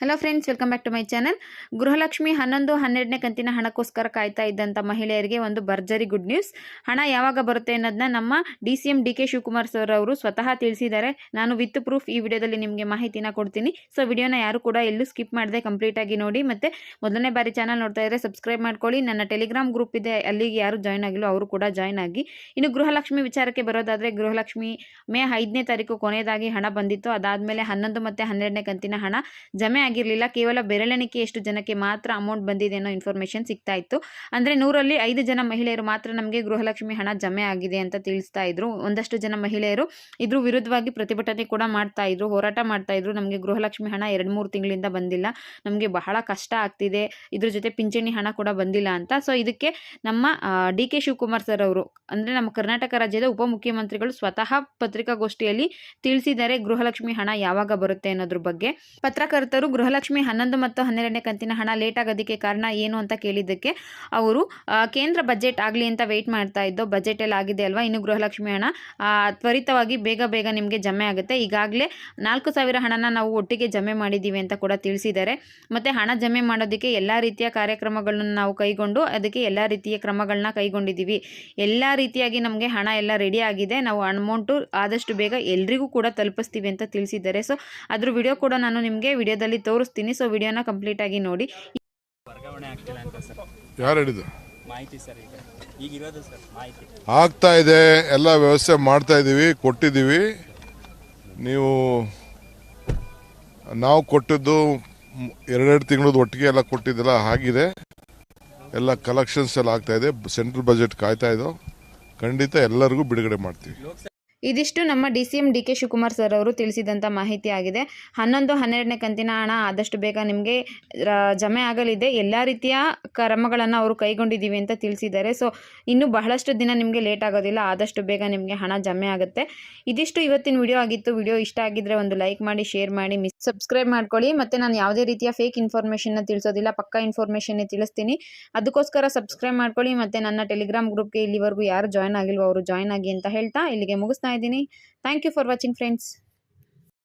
Hello friends welcome back to my channel Gruhalakshmi ಹನ್ನೊಂದು, ಹನ್ನೆರಡನೇ ಕಂತಿನ ಹಣಕ್ಕೋಸ್ಕರ ಕಾಯ್ತಾ ಇದ್ದಂಥ ಮಹಿಳೆಯರಿಗೆ ಒಂದು ಭರ್ಜರಿ ಗುಡ್ ನ್ಯೂಸ್ ಹಣ ಯಾವಾಗ ಬರುತ್ತೆ ಅನ್ನೋದನ್ನ ನಮ್ಮ D C M D K Shivakumar sir ಅವರು ಸ್ವತಃ ತಿಳಿಸಿದ್ದಾರೆ. ನಾನು ವಿತ್ ಪ್ರೂಫ್ ಈ ವಿಡಿಯೋದಲ್ಲಿ ನಿಮಗೆ ಮಾಹಿತಿನ ಕೊಡ್ತೀನಿ. ಸೊ ವಿಡಿಯೋನ ಯಾರು ಕೂಡ ಎಲ್ಲೂ ಸ್ಕಿಪ್ ಮಾಡದೆ ಕಂಪ್ಲೀಟಾಗಿ ನೋಡಿ. ಮತ್ತು ಮೊದಲನೇ ಬಾರಿ ಚಾನಲ್ ನೋಡ್ತಾ ಇದ್ದರೆ ಸಬ್ಸ್ಕ್ರೈಬ್ ಮಾಡ್ಕೊಳ್ಳಿ. ನನ್ನ ಟೆಲಿಗ್ರಾಮ್ ಗ್ರೂಪ್ ಇದೆ. ಅಲ್ಲಿಗೆ ಯಾರು ಜಾಯ್ನ್ ಆಗಿಲ್ಲ, ಅವರು ಕೂಡ ಜಾಯ್ನ್ ಆಗಿ. ಇನ್ನು ಗೃಹಲಕ್ಷ್ಮಿ ವಿಚಾರಕ್ಕೆ ಬರೋದಾದರೆ, ಗೃಹಲಕ್ಷ್ಮಿ ಮೇ ಐದನೇ ತಾರೀಕು ಕೊನೆಯದಾಗಿ ಹಣ ಬಂದಿತ್ತು. ಅದಾದಮೇಲೆ ಹನ್ನೊಂದು ಮತ್ತು ಹನ್ನೆರಡನೇ ಕಂತಿನ ಹಣ ಜಮೆ ಆಗಿರಲಿಲ್ಲ. ಕೇವಲ ಬೆರಳೆಣಿಕೆ ಎಷ್ಟು ಜನಕ್ಕೆ ಮಾತ್ರ ಅಮೌಂಟ್ ಬಂದಿದೆ ಅನ್ನೋ ಇನ್ಫಾರ್ಮೇಷನ್ ಸಿಗ್ತಾ ಇತ್ತು. ಅಂದರೆ ನೂರಲ್ಲಿ ಐದು ಜನ ಮಹಿಳೆಯರು ಮಾತ್ರ ನಮಗೆ ಗೃಹಲಕ್ಷ್ಮಿ ಹಣ ಜಮೆ ಆಗಿದೆ ಅಂತ ತಿಳಿಸ್ತಾ ಇದ್ರು. ಒಂದಷ್ಟು ಜನ ಮಹಿಳೆಯರು ಇದ್ರ, ವಿರುದ್ಧವಾಗಿ ಪ್ರತಿಭಟನೆ ಕೂಡ ಮಾಡ್ತಾ ಇದ್ರು, ಹೋರಾಟ ಮಾಡ್ತಾ ಇದ್ರು. ನಮಗೆ ಗೃಹಲಕ್ಷ್ಮಿ ಹಣ ಎರಡು ಮೂರು ತಿಂಗಳಿಂದ ಬಂದಿಲ್ಲ. ನಮಗೆ ಬಹಳ ಕಷ್ಟ ಆಗ್ತಿದೆ. ಇದ್ರ ಜೊತೆ ಪಿಂಚಣಿ ಹಣ ಕೂಡ ಬಂದಿಲ್ಲ ಅಂತ. ಸೊ ಇದಕ್ಕೆ ನಮ್ಮ ಡಿ ಕೆ ಶಿವಕುಮಾರ್ ಸರ್ ಅವರು, ಅಂದರೆ ನಮ್ಮ ಕರ್ನಾಟಕ ರಾಜ್ಯದ ಉಪಮುಖ್ಯಮಂತ್ರಿಗಳು ಸ್ವತಃ ಪತ್ರಿಕಾಗೋಷ್ಠಿಯಲ್ಲಿ ತಿಳಿಸಿದ್ದಾರೆ ಗೃಹಲಕ್ಷ್ಮಿ ಹಣ ಯಾವಾಗ ಬರುತ್ತೆ ಅನ್ನೋದ್ರ ಬಗ್ಗೆ. ಪತ್ರಕರ್ತರು ಗೃಹಲಕ್ಷ್ಮಿ ಹನ್ನೊಂದು ಮತ್ತು ಹನ್ನೆರಡನೇ ಕಂತಿನ ಹಣ ಲೇಟ್ ಆಗೋದಕ್ಕೆ ಕಾರಣ ಏನು ಅಂತ ಕೇಳಿದ್ದಕ್ಕೆ ಅವರು ಕೇಂದ್ರ ಬಜೆಟ್ ಆಗಲಿ ಅಂತ ವೆಯ್ಟ್ ಮಾಡ್ತಾ ಇದ್ದೋ ಬಜೆಟ್ ಎಲ್ಲ ಆಗಿದೆ ಅಲ್ವಾ? ಇನ್ನು ಗೃಹಲಕ್ಷ್ಮಿ ಹಣ ತ್ವರಿತವಾಗಿ ಬೇಗ ಬೇಗ ನಿಮಗೆ ಜಮೆ ಆಗುತ್ತೆ. ಈಗಾಗಲೇ ನಾಲ್ಕು ಸಾವಿರ ಹಣನ ನಾವು ಒಟ್ಟಿಗೆ ಜಮೆ ಮಾಡಿದ್ದೀವಿ ಅಂತ ಕೂಡ ತಿಳಿಸಿದ್ದಾರೆ. ಮತ್ತು ಹಣ ಜಮೆ ಮಾಡೋದಕ್ಕೆ ಎಲ್ಲ ರೀತಿಯ ಕಾರ್ಯಕ್ರಮಗಳನ್ನು ನಾವು ಕೈಗೊಂಡು ಅದಕ್ಕೆ ಎಲ್ಲ ರೀತಿಯ ಕ್ರಮಗಳನ್ನ ಕೈಗೊಂಡಿದ್ದೀವಿ. ಎಲ್ಲ ರೀತಿಯಾಗಿ ನಮಗೆ ಹಣ ಎಲ್ಲ ರೆಡಿ ಆಗಿದೆ. ನಾವು ಅಮೌಂಟು ಆದಷ್ಟು ಬೇಗ ಎಲ್ರಿಗೂ ಕೂಡ ತಲುಪಿಸ್ತೀವಿ ಅಂತ ತಿಳಿಸಿದ್ದಾರೆ. ಸೊ ಅದ್ರ ವಿಡಿಯೋ ಕೂಡ ನಾನು ನಿಮಗೆ ವಿಡಿಯೋದಲ್ಲಿ ತೋರಿಸ್ತೀನಿ. ಸೊ ವಿಡಿಯೋನ ಕಂಪ್ಲೀಟಾಗಿ ನೋಡಿ. ಆಗ್ತಿಲ್ಲ ಅಂತ ಸರ್. ಯಾರು ಹೇಳಿದ್ದು? ಮಾಹಿತಿ ಸರ್ ಈಗ. ಈಗಿರೋದು ಸರ್ ಮಾಹಿತಿ. ಆಗ್ತಾ ಇದೆ. ಎಲ್ಲ ವ್ಯವಸ್ಥೆ ಮಾಡ್ತಾ ಇದ್ದೀವಿ ಕೊಟ್ಟಿದ್ದೀವಿ ನೀವು ನಾವು ಕೊಟ್ಟಿದ್ದು ಎರಡೆರಡು ತಿಂಗಳದ್ದು ಒಟ್ಟಿಗೆ ಎಲ್ಲ ಕೊಟ್ಟಿದ್ದೆಲ್ಲ ಆಗಿದೆ. ಎಲ್ಲ ಕಲೆಕ್ಷನ್ಸ್ ಎಲ್ಲ ಆಗ್ತಾ ಇದೆ. ಸೆಂಟ್ರಲ್ ಬಜೆಟ್ ಕಾಯ್ತಾ ಇದ್ದೋ ಖಂಡಿತ ಎಲ್ಲರಿಗೂ ಬಿಡುಗಡೆ ಮಾಡ್ತೀವಿ. ಇದಿಷ್ಟು ನಮ್ಮ D C M D K Shivakumar sir ಅವರು ತಿಳಿಸಿದಂಥ ಮಾಹಿತಿ ಆಗಿದೆ. ಹನ್ನೊಂದು, ಹನ್ನೆರಡನೇ ಕಂತಿನ ಹಣ ಆದಷ್ಟು ಬೇಗ ನಿಮಗೆ ಜಮೆ ಆಗಲಿದೆ. ಎಲ್ಲ ರೀತಿಯ ಕ್ರಮಗಳನ್ನು ಅವರು ಕೈಗೊಂಡಿದ್ದೀವಿ ಅಂತ ತಿಳಿಸಿದ್ದಾರೆ. ಸೊ, ಇನ್ನೂ ಬಹಳಷ್ಟು ದಿನ ನಿಮಗೆ ಲೇಟ್ ಆಗೋದಿಲ್ಲ. ಆದಷ್ಟು ಬೇಗ ನಿಮಗೆ ಹಣ ಜಮೆ ಆಗುತ್ತೆ. ಇದಿಷ್ಟು ಇವತ್ತಿನ ವಿಡಿಯೋ ಆಗಿತ್ತು. ವಿಡಿಯೋ ಇಷ್ಟ ಆಗಿದ್ರೆ ಒಂದು ಲೈಕ್ ಮಾಡಿ, ಶೇರ್ ಮಾಡಿ, ಮಿಸ್ ಸಬ್ಸ್ಕ್ರೈಬ್ ಮಾಡ್ಕೊಳ್ಳಿ. ಮತ್ತು ನಾನು ಯಾವುದೇ ರೀತಿಯ ಫೇಕ್ ಇನ್ಫಾರ್ಮೇಷನ್ನ ತಿಳಿಸೋದಿಲ್ಲ. ಪಕ್ಕಾ ಇನ್ಫಾರ್ಮೇಷನ್ನೇ ತಿಳಿಸ್ತೀನಿ. ಅದಕ್ಕೋಸ್ಕರ ಸಬ್ಸ್ಕ್ರೈಬ್ ಮಾಡ್ಕೊಳ್ಳಿ. ಮತ್ತು ನನ್ನ ಟೆಲಿಗ್ರಾಮ್ ಗ್ರೂಪ್ಗೆ ಇಲ್ಲಿವರೆಗೂ ಯಾರು ಜಾಯ್ನ್ ಆಗಿಲ್ವೋ, ಅವರು ಜಾಯ್ನ್ ಆಗಿ ಅಂತ ಹೇಳ್ತಾ ಇಲ್ಲಿಗೆ ಮುಗಿಸ್ತಾ ಇದ್ದೀನಿ thank you for watching friends